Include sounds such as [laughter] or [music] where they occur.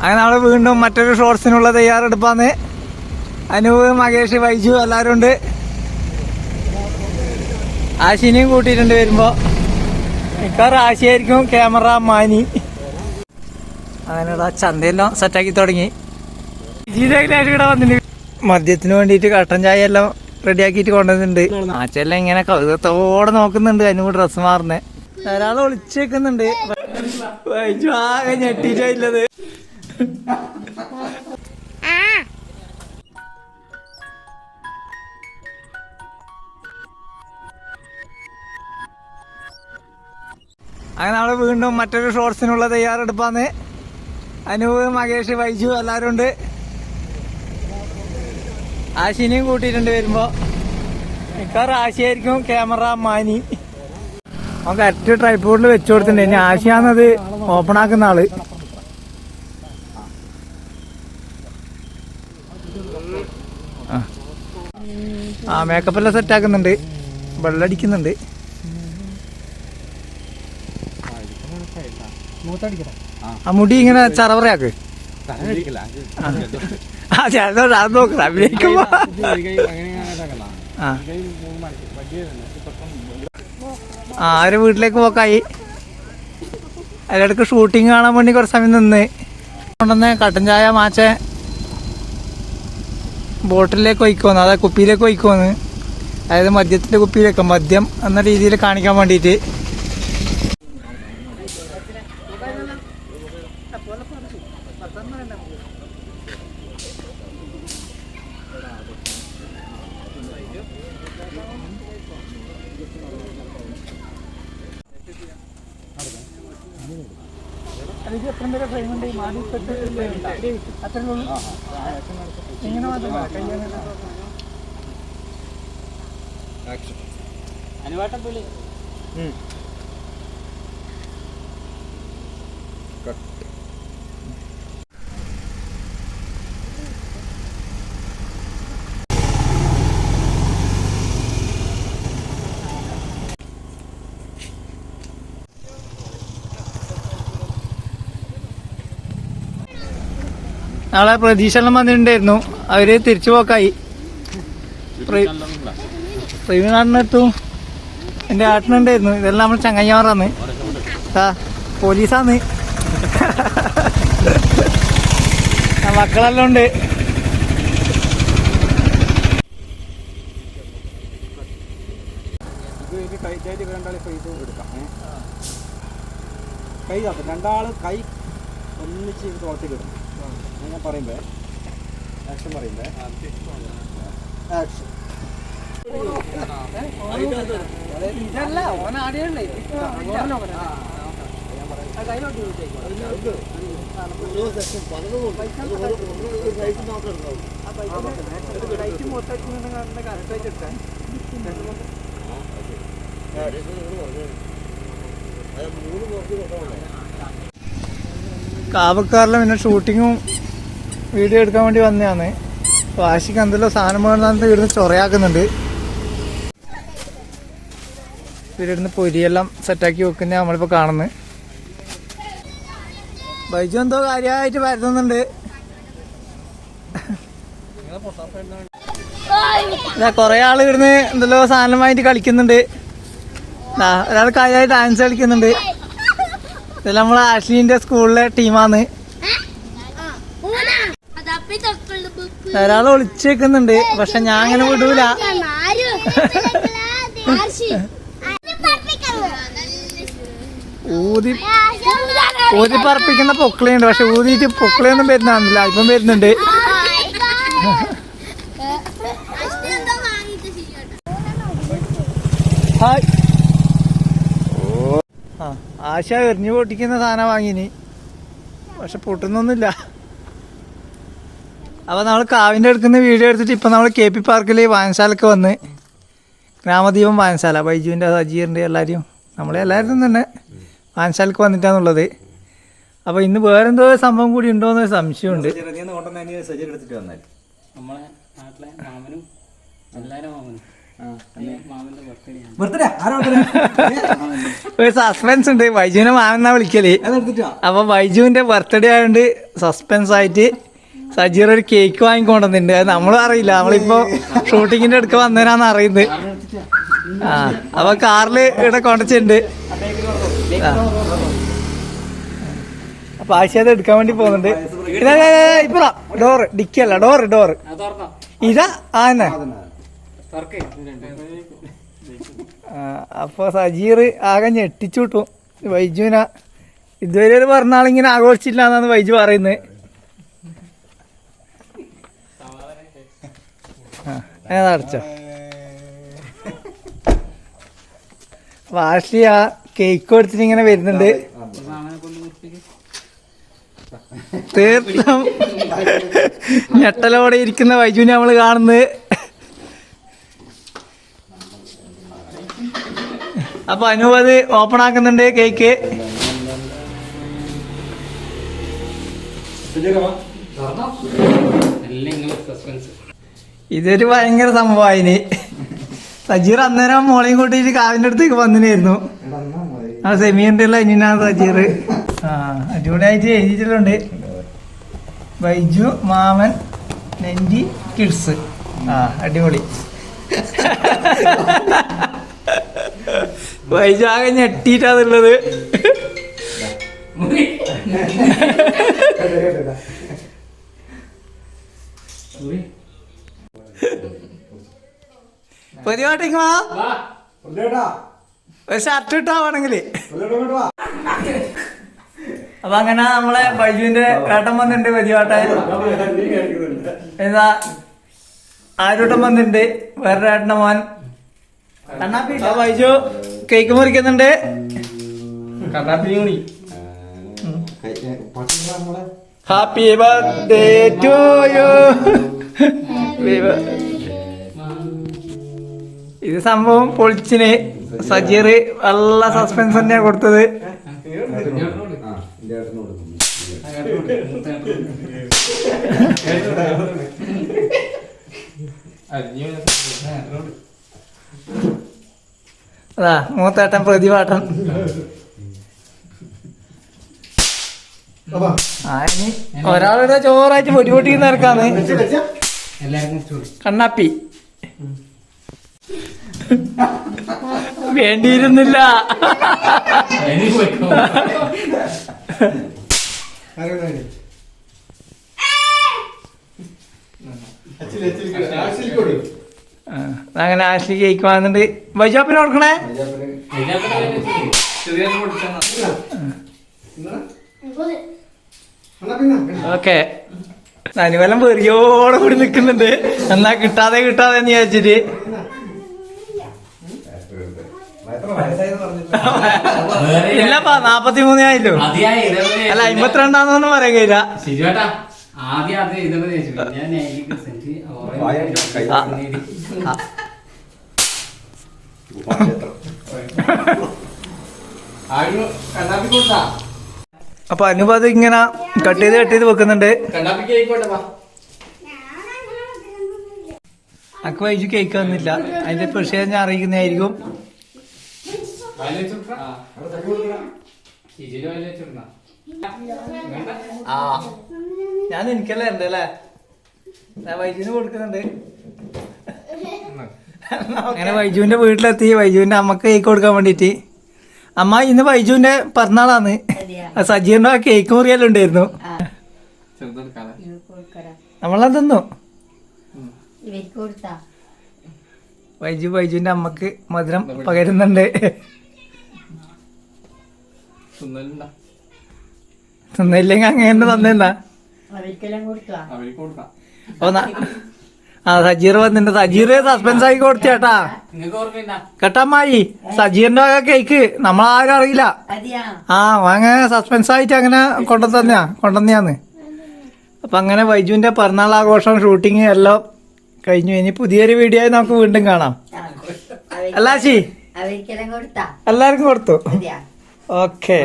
അങ്ങനെ നമ്മൾ വീണ്ടും മറ്റൊരു ഷോർട്സിനുള്ള തയ്യാറെടുപ്പാന്ന് അനൂപ് മകേഷ് വൈജു എല്ലാവരും ഉണ്ട്. ആശിനെയും കൂട്ടിയിട്ടുണ്ട് വരുമ്പോ. മിക്കവാറും ആശയായിരിക്കും ക്യാമറ മാനി അങ്ങനെയുള്ള ചന്തയെല്ലാം സെറ്റാക്കി തുടങ്ങി. മദ്യത്തിന് വേണ്ടിയിട്ട് കട്ടൻ ചായ എല്ലാം റെഡിയാക്കിയിട്ട് കൊണ്ടുവന്നിട്ടുണ്ട്. ആച്ചെല്ലാം ഇങ്ങനെ കൗതുകത്തോടെ നോക്കുന്നുണ്ട് അതിന് ഡ്രസ്സ് മാറുന്നേ. ധാരാളം ഒളിച്ചേക്കുന്നുണ്ട്. ആകെ ഞെട്ടിട്ടില്ലത് അങ്ങനെ നമ്മൾ വീണ്ടും മറ്റൊരു ഷോർട്സിനുള്ള തയ്യാറെടുപ്പാന്ന് അനൂപ് മകേഷ് വൈജു എല്ലാവരും ഉണ്ട് ആശിനെയും കൂട്ടിയിട്ടുണ്ട് വരുമ്പോ. മിക്കവാറും ആശയായിരിക്കും ക്യാമറ മാനി അവൻ കറക്റ്റ് ട്രൈപ്പോർഡിൽ വെച്ചു കൊടുത്തിട്ടുണ്ട്. ഇനി ആശയാന്നത് ഓപ്പൺ ആക്കുന്ന ആൾ. മേക്കപ്പ് എല്ലാം സെറ്റ് ആക്കുന്നുണ്ട്. വെള്ളടിക്കുന്നുണ്ട് ആ. മുടി ഇങ്ങനെ ചറവറയാക്ക്. അത് നോക്കണം അഭിനയിക്കുമ്പോ ആ ആ. അവരെ വീട്ടിലേക്ക് പോക്കായി. അതിലിടക്ക് ഷൂട്ടിങ് കാണാൻ വേണ്ടി കുറച്ച് സമയം നിന്ന്. കൊണ്ടുവന്ന് കട്ടൻ ചായ മാച്ച ബോട്ടിലേക്ക് ഒഴിക്കുമെന്ന് അതായത് കുപ്പിയിലേക്ക് ഒഴിക്കുമെന്ന് അതായത് മദ്യത്തിന്റെ കുപ്പിയിലേക്ക് മദ്യം എന്ന രീതിയിൽ കാണിക്കാൻ വേണ്ടിയിട്ട് ഇങ്ങനെ മാത്രമല്ല കയ്യാണ് ആക്ഷൻ അനുവാട്ടം പുള്ളി. നാളെ പ്രതീക്ഷയെല്ലാം വന്നിട്ടുണ്ടായിരുന്നു. അവർ തിരിച്ചു പോക്കായി. പ്രവീണാടിനടുത്തും എന്റെ ആട്ടിനുണ്ടായിരുന്നു. ഇതെല്ലാം നമ്മൾ ചങ്ങയ്യാറാന്ന് ആ പോലീസാന്ന്. മക്കളെല്ലാം ഉണ്ട്. കൈ രണ്ടാൾ കൈ ഒന്നിച്ച് ഇടും. ഞാൻ പറയുമ്പേ. ആക്ഷൻ പറയുമ്പേ. ആക്ഷൻ കാവക്കാരിലെ പിന്നെ ഷൂട്ടിങ്ങും വീഡിയോ എടുക്കാൻ വേണ്ടി വന്നതാണ്. വാശിക്ക് എന്തെല്ലോ സാധനം വേണമെന്ന് ഇവിടുന്ന് ചൊറയാക്കുന്നുണ്ട്. ഇവിടുന്ന് പൊരിയെല്ലാം സെറ്റാക്കി വെക്കുന്ന നമ്മളിപ്പോ കാണുന്നത്. ബൈജു എന്തോ കാര്യമായിട്ട് പരത്തുന്നുണ്ട്. കൊറേ ആൾ ഇവിടുന്ന് എന്തെല്ലോ വാങ്ങിട്ട് കളിക്കുന്നുണ്ട്. ഒരാൾ കാര്യമായിട്ട് ഡാൻസ് കളിക്കുന്നുണ്ട്. ഇതെല്ലാം നമ്മളെ ആഷ്ലിന്റെ സ്കൂളിലെ ടീമാണ് ബുക്ക് ഒളിച്ചേക്കുന്നുണ്ട് പക്ഷെ ഞാൻ അങ്ങനെ വിടൂല. ഊതി ഊതി പറപ്പിക്കുന്ന പൊക്കളയുണ്ട്. പക്ഷെ ഊതിയിട്ട് പൊക്കളയൊന്നും വരുന്നില്ല അല്പം വരുന്നുണ്ട്. ഹായ്. ആ ആശ എറിഞ്ഞു പൊട്ടിക്കുന്ന സാധനം വാങ്ങിനി. പക്ഷെ പൊട്ടുന്നൊന്നുമില്ല. അപ്പൊ നമ്മൾ കാവിന്റെ അടുക്കുന്ന വീഡിയോ എടുത്തിട്ട് ഇപ്പൊ നമ്മൾ കെ പി പാർക്കിൽ വായനശാലക്ക് വന്ന് ഗ്രാമദീപം വായനശാല ബൈജുവിന്റെ സജീറിന്റെ എല്ലാവരും നമ്മളെ എല്ലാവരും തന്നെ വായനശാലക്ക് വന്നിട്ടാന്നുള്ളത് അപ്പോൾ ഇന്ന് വേറെന്തോ സംഭവം കൂടി ഉണ്ടോ എന്നൊരു സംശയമുണ്ട്. ഒരു സസ്പെൻസ് ഉണ്ട്. ബൈജുവിനെ മാമെന്നാ വിളിക്കൽ. അപ്പൊ ബൈജുവിന്റെ ബർത്ത്ഡേ ആയതുകൊണ്ട് സസ്പെൻസ് ആയിട്ട് സജീർ ഒരു കേക്ക് വാങ്ങിക്കൊണ്ടുണ്ട് അത് നമ്മളും അറിയില്ല. നമ്മളിപ്പോ ഷൂട്ടിങ്ങിന്റെ അടുക്ക വന്നേരാന്ന് അറിയുന്നത്. ആ അപ്പൊ കാറിൽ ഇവിടെ കൊണ്ടച്ചിട്ടുണ്ട് അപ്പൊ ആശയത് എടുക്കാൻ വേണ്ടി പോകുന്നുണ്ട്. ഇപ്പൊ ഡോറ് ഡിക്കല്ല ഡോറ് ഡോറ് ഇതാ ആ തന്നെ അപ്പൊ സജീർ ആകെ ഞെട്ടിച്ചു വിട്ടു. വൈജുവിന. ഇതുവരെ ഒരു പറഞ്ഞാളിങ്ങനെ ആഘോഷിച്ചില്ല എന്നാണ് വൈജു പറയുന്നത്. ഏതാ അടച്ചോ? വാഷി ആ കേക്ക് കൊടുത്തിട്ട് ഇങ്ങനെ വരുന്നുണ്ട്. തീർത്ഥം ഞെട്ടലോടെ ഇരിക്കുന്ന വൈജുവിനെ നമ്മൾ കാണുന്നത്. അപ്പൊ അനൂപ് അത് ഓപ്പൺ ആക്കുന്നുണ്ട് കേക്ക് ഇതൊരു ഭയങ്കര സംഭവമായിന് സജീർ അന്നേരം മോളെയും കൂട്ടിയിട്ട് കാവിന്റെ അടുത്തേക്ക് വന്നിനായിരുന്നു. ആ സെമി ഉള്ള ഇനിനാണ് സജീർ. ആ അടിപൊളിയായിട്ട് എഴുതിയിട്ടുണ്ട്. ബൈജു മാമൻ നെഞ്ചി കിഡ്സ്. ആ അടിപൊളി. ബൈജു ആകെ ഞെട്ടിട്ടാന്നുള്ളത് [laughs] പൊതുവാട്ടിങ് വാ ഒരു ഷർട്ട് ഇട്ടാ വേണമെങ്കിൽ ബർത്ത്ഡേ വാ അപ്പൊ അങ്ങനെ നമ്മളെ ബൈജുവിന്റെ ഏട്ടൻ വന്നിട്ടുണ്ട് വലിയവാട്ടൻ എന്നാ ആരോട്ടം വന്നിട്ടുണ്ട് വേറെ ഏട്ടന മോൻ ബൈജു കേക്ക് മുറിക്കുന്നുണ്ട് നമ്മളെ ഹാപ്പി ബർത്ത്ഡേ ടു യു ഇത് സംഭവം പൊളിച്ചിന്. സജീർ നല്ല സസ്പെൻസ് തന്നെയാ കൊടുത്തത്. അതാ മൂത്തേട്ടൻ പ്രതിപാട്ടൻ ഒരാളുടെ ചോറായിട്ട് പൊടി പൊട്ടി നിറക്കാന്ന് കണ്ണാപ്പി. [laughs] വേണ്ടിയിരുന്നില്ല. അങ്ങനെ ആശ്ലി കേക്ക് വാങ്ങുന്നുണ്ട്. ബൈജാപ്പിന് കൊടുക്കണേ? ഓക്കെ. അനുവലം വെറിയോടെ കൂടി നിക്കുന്നുണ്ട് എന്നാ കിട്ടാതെ കിട്ടാതെ എന്ന് വിചാരിച്ചിട്ട്. ഇല്ലപ്പാ നാപ്പത്തി മൂന്നായില്ലോ അല്ല അമ്പത്തിരണ്ടാന്നൊന്നും പറയാൻ കഴിയില്ല. ശരിയാട്ടാ ആദ്യം അത് ചോദിച്ചു ഞാൻ അപ്പൊ അനുപ അത് ഇങ്ങനെ കട്ട് ചെയ്ത് കട്ട് ചെയ്ത് വെക്കുന്നുണ്ട്. അക്ക വൈജു കേക്ക് വന്നില്ല. അതിന്റെ പ്രശ്നം ഞാൻ അറിയിക്കുന്നതായിരിക്കും. ആ. ഞാൻ എനിക്കല്ലേ ഉണ്ട് അല്ലേ? ഞാൻ വൈജുവിന് കൊടുക്കുന്നുണ്ട്. അങ്ങനെ വൈജുവിന്റെ വീട്ടിലെത്തി? വൈജുവിന്റെ അമ്മയ്ക്ക് കേക്ക് കൊടുക്കാൻ വേണ്ടിട്ട് അമ്മ ഇന്ന് വൈജുവിന്റെ പിറന്നാളാണ്. സജീറിന്റെ ആ കേക്ക് മുറിയലുണ്ടായിരുന്നു നമ്മളതെന്നു വൈജു വൈജുവിന്റെ അമ്മയ്ക്ക് മധുരം പകരുന്നുണ്ട്. തിന്നില്ലെങ്കിൽ അങ്ങനെ തന്നെന്താ ആ സജീർ വന്നിട്ടുണ്ട് സജീർ സസ്പെൻസ് ആക്കി കൊടുത്തേട്ടാ നിങ്ങൾക്ക് ഓർമ്മയുണ്ടാ? കേട്ടമ്മായി സജീറിന്റെ വക കേക്ക് നമ്മളാരും അറിയില്ല. ആ അങ്ങനെ സസ്പെൻസ് ആയിട്ട് അങ്ങനെ കൊണ്ടുതന്നെയാ കൊണ്ടുവന്നെയാന്ന് അപ്പൊ അങ്ങനെ വൈജുവിന്റെ പിറന്നാൾ ആഘോഷം ഷൂട്ടിങ് എല്ലാം കഴിഞ്ഞു. ഇനി പുതിയൊരു വീഡിയോ ആയി നമുക്ക് വീണ്ടും കാണാം. അല്ലാശി എല്ലാവർക്കും കൊടുത്തു. ഓക്കെ